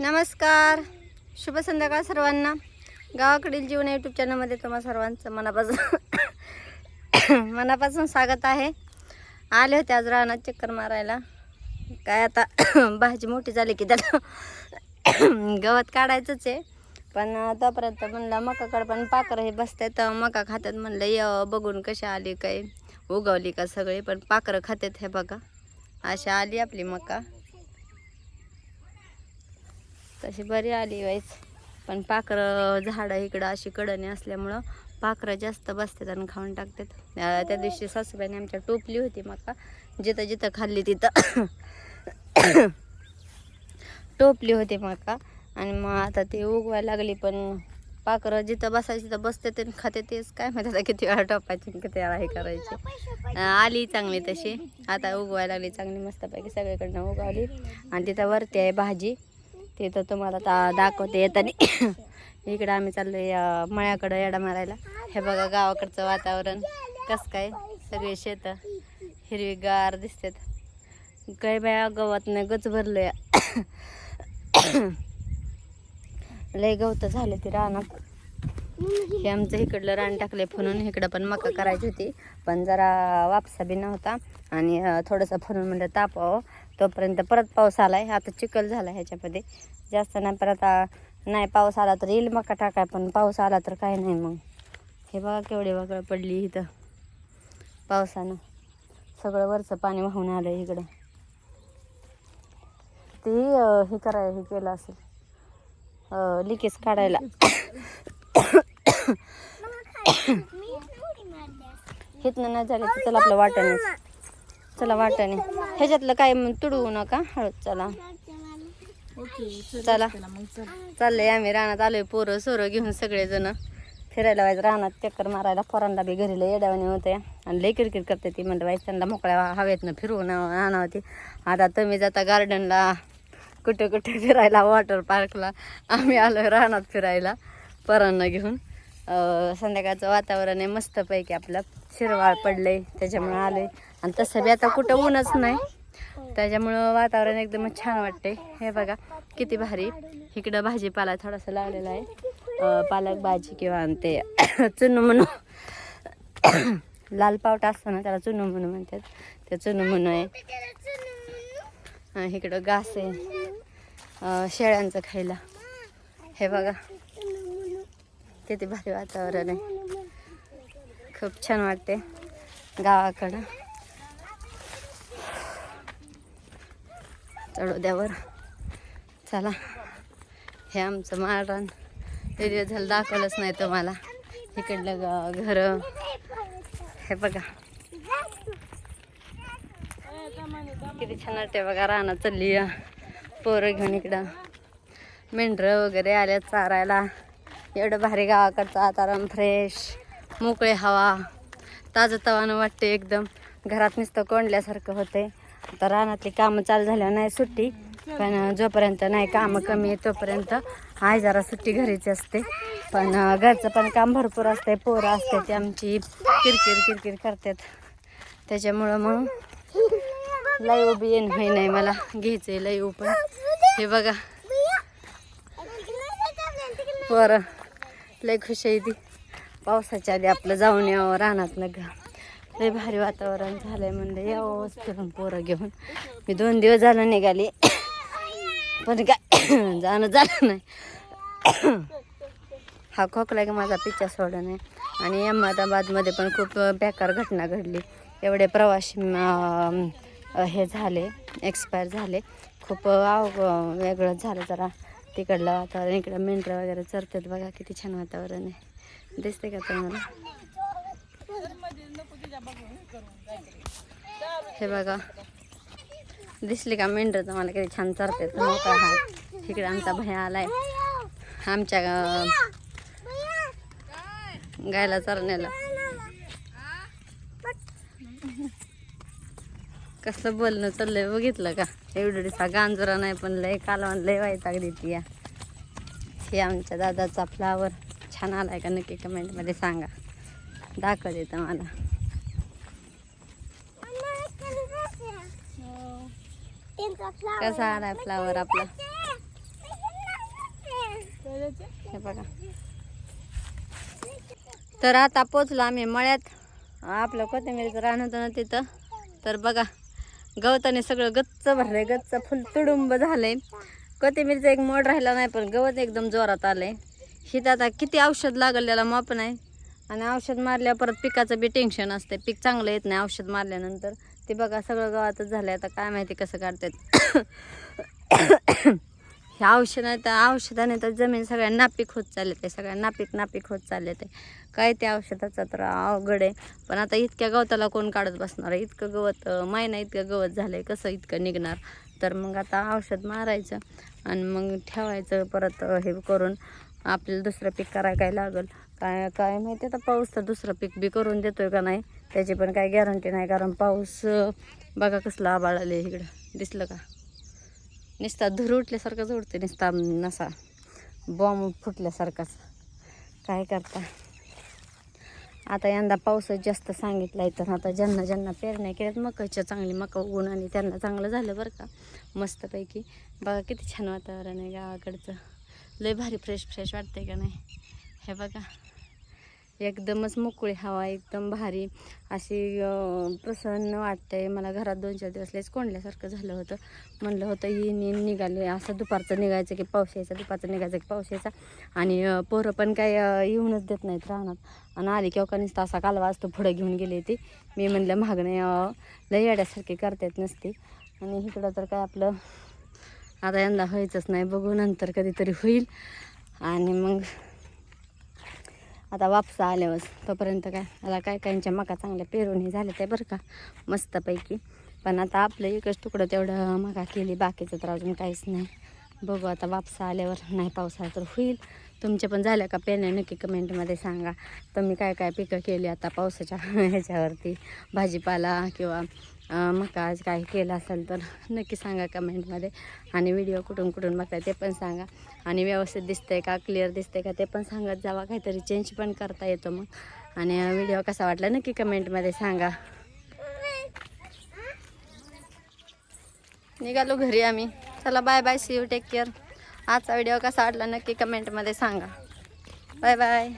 नमस्कार. शुभ संध्याकाळ सर्वांना. गावाकडील जीवन यूट्यूब चॅनलमध्ये तुम्हा सर्वांचं मनापासून मनापासून स्वागत आहे. आले होते आज रानात चक्कर मारायला. काय आता भाजी मोठी झाली की त्याला गवत काढायचंच आहे. पण आतापर्यंत म्हणलं मकाकडं पण पाखरं हे बसतात मका खात्यात म्हणलं य बघून कशी आली काय उगवली का सगळी? पण पाखरं खात्यात हे बघा. अशा आली आपली मका. तशी बरी आली वाईच पण पाखरं झाडं इकडं अशी कडणी असल्यामुळं पाखरं जास्त बसतात आणि खाऊन टाकतात. त्या दिवशी सासूबाईने आमच्या टोपली होती मका. जिथं जिथं खाल्ली तिथं. टोपली होती मका. आणि मग आता ती उगवायला लागली पण पाखरं जिथं बसायची तिथं बसते ते खाते तेच काय माहिती आता किती वेळा टोपायची किती वेळा हे करायची. आली चांगली तशी. आता उगवायला लागली चांगली मस्तपैकी सगळीकडनं उगवली. आणि तिथं वरती आहे भाजी. ते तर तुम्हाला आता दाखवते येताना. इकडं आम्ही चाललोय मळ्याकडं येडा मारायला. हे बघा गावाकडचं वातावरण. कसं काय? सगळे शेत हिरवीगार दिसतात. काय बाया गवत नाही गच भरलंय. लय गवत झाले ते रानात. हे आमचं इकडलं रान टाकले फुनून इकडं पण मका करायची होती. पण जरा वापसा बी नव्हता. आणि थोडंसं फणून म्हणजे तापावं तोपर्यंत परत पाऊस आलाय. आता चिखल झाला ह्याच्यामध्ये. जास्त नाही परत नाही पाऊस आला तर येईल मका टाकाय. पण पाऊस आला तर काय नाही मग. हे बघा केवढी वगळं पडली इथं. पावसानं. सगळं वरचं पाणी वाहून आलं इकडं. ते हे कराय हे केलं असेल. लिकेज काढायला. हितनं नाही झालं तर चला आपलं वाटाणे. चला वाटाणे. ह्याच्यातलं काय मग तुडवू नका? हळद चला. चला. चाललंय आम्ही रानात आलोय पोरं सोरं घेऊन सगळेजण. फिरायला व्हायचं रानात चक्कर मारायला पोरांना बी घरी लय येड्यावानी होते. आणि लय किरकिर करते ती. म्हणलं व्हायचं त्यांना मोकळ्या हवेतनं फिरवून आणावं ती. आता तुम्ही जाता गार्डनला कुठे कुठे फिरायला वॉटर पार्कला आम्ही आलो रानात फिरायला. पोरांना घेऊन. संध्याकाळचं वातावरण आहे मस्तपैकी आपलं शिरवाळ पडलंय त्याच्यामुळं आलोय. आणि तसं बी आता कुठं ऊनच नाही. त्याच्यामुळं वातावरण एकदम छान वाटतंय. हे बघा किती भारी. इकडं भाजीपाला थोडासा लावलेला आहे. पालक भाजी किंवा ते चुनू म्हणू. लाल पावटा असतो ना त्याला चुनू म्हणू म्हणतात. ते चुनू म्हणू आहे. इकडं घास आहे. शेळ्यांचं खायला. हे बघा. किती भारी वातावरण आहे. खूप छान वाटते गावाकडं. चढोद्यावर चला. हे आमचं माळरान. एरिया झालं दाखवलंच नाही तुम्हाला. इकडलं ग घर. हे बघा. किती छान वाटते बघा राहणं चालली पोरं घेऊन इकडं. मेंढरं वगैरे आल्या चारायला. एवढं भारी गावाकडचं वातावरण फ्रेश मोकळे हवा ताजं तवानं वाटते एकदम. घरात नुसतं कोंडल्यासारखं होते आता रानातली कामं चालू झाल्यावर नाही सुट्टी पण जोपर्यंत नाही कामं कमी आहे तोपर्यंत आहे जरा सुट्टी घरीची असते. पण घरचं पण काम भरपूर असते पोरं असते ती आमची किरकिर किरकिर करतात. त्याच्यामुळं मग लई उभी येणं होई नाही मला घ्यायचं आहे लई पण हे बघा. पोरं. लय खुश आहे ती. पावसाच्या आधी आपलं जाऊन यावं रानातनं ग. लय भारी वातावरण झालंय म्हणलं यावं फिरून पोरं घेऊन. मी दोन दिवस झालं निघाली. पण काय जाणं झालं नाही. हा खोकला की माझा पिच्चा सोडला नाही. आणि अहमदाबादमध्ये पण खूप बेकार घटना घडली. एवढे प्रवासी हे झाले एक्सपायर झाले. खूप आव वेगळंच झालं जरा. तिकडलं वातावरण इकडं मेंढरं वगैरे चरतात बघा किती छान वातावरण आहे. दिसते का तुम्हाला? हे बघा. दिसली का मेंढरं तुम्हाला किती छान चरतात? मोठा हा इकडे आमचा भया आलाय. आमच्या गायला चरण्याला. कसलं बोलणं चाललंय बघितलं का? एवढीसा गांजरा नाही पण लय कालवण लय वाईट देते या. हे आमच्या दादाचा फ्लावर छान आलाय का नक्की कमेंटमध्ये सांगा. दाखव देतं मला कसा आलाय फ्लावर आपला? हे बघा. तर आता पोचलो आम्ही मळ्यात. आपलं कोथिंबीरचं रान होतं ना तिथं. तर बघा गवताने सगळं गच्च भरलंय गच्च फुल तुडुंब झालंय. कोथिंबीरचा एक मोड राहिला नाही पण गवत एकदम जोरात आलंय. हिथं आता किती औषध लागल त्याला माप नाही. आणि औषध मारल्या परत पिकाचं बी टेन्शन असते पीक चांगलं येत नाही औषध मारल्यानंतर. ते बघा सगळं गावातच झालंय. आता काय माहिती कसं काढतात. ह्या औषधा त्या औषधाने तर जमीन सगळ्या नापीक होत चालले ते सगळ्या नापीक नापीक होत चालले ते काय त्या औषधाचा तर अवघड आहे. पण आता इतक्या गवताला कोण काढत बसणार? आहे इतकं गवत महिना इतकं गवत झालं आहे कसं इतकं निघणार? तर मग आता औषध मारायचं आणि मग ठेवायचं परत हे करून. आपल्याला दुसरं पीक करायला काय लागल? काय काय माहिती आता? पाऊस तर दुसरं पीक बी करून देतोय का नाही? त्याची पण काही गॅरंटी नाही. कारण पाऊस बघा कसला आबाळ आले इकडं. दिसलं का? नुसता धूर उठल्यासारखाच उडते नुसता नसा. बॉम्ब फुटल्यासारखाच. काय करता? आता यंदा पाऊसच जास्त सांगितला आहे तर आता ज्यांना ज्यांना पेरण्या केल्यात मकाच्या चांगली मका उगून आणि त्यांना चांगलं झालं बरं का. मस्तपैकी. बघा किती छान वातावरण आहे गावाकडचं. लय भारी फ्रेश फ्रेश वाटतंय का नाही? हे बघा. एकदमच मोकळी हवा एकदम भारी अशी प्रसन्न वाटते मला घरात दोन चार दिवस लयच कोंडल्यासारखं झालं होतं. म्हणलं होतं येईन येईन निघाले. असं दुपारचं निघायचं की पाऊस यायचा दुपारचं निघायचं की पाऊस यायचा आणि पोरं पण काय येऊनच देत नाहीत राहणार आणि आली किंवा कणीस असा कालवा असतो पुढं घेऊन गेली ती. मी म्हणलं मागणे लय येड्यासारखी करतात नसती. आणि इकडं तर काय आपलं आता यंदा व्हायचंच नाही. बघू नंतर कधीतरी होईल. आणि मग आता वापसा आल्यावर तोपर्यंत काय मला काय काहींच्या मका चांगल्या पेरूनही झाल्या त्या बरं का मस्तपैकी. पण आता आपलं एकच तुकडं तेवढं मका केली बाकीचं तर अजून काहीच नाही. बघू आता वापसा आल्यावर नाही पावसाळा तर होईल. तुमच्या पण झाल्या का पेन्या नक्की कमेंटमध्ये सांगा. तुम्ही काय काय पिकं केली आता पावसाच्या ह्याच्यावरती? भाजीपाला किंवा मका आज काय केलं असेल तर नक्की सांगा कमेंटमध्ये. आणि व्हिडिओ कुठून कुठून बघताय ते पण सांगा. आणि व्यवस्थित दिसतंय का क्लिअर दिसतंय का ते पण सांगत जावा काहीतरी चेंज पण करता येतो मग. आणि व्हिडिओ कसा वाटला नक्की कमेंटमध्ये सांगा. निघालो घरी आम्ही. चला bye bye see you take care आजचा व्हिडिओ कसा वाटला नक्की कमेंटमध्ये सांगा. Bye bye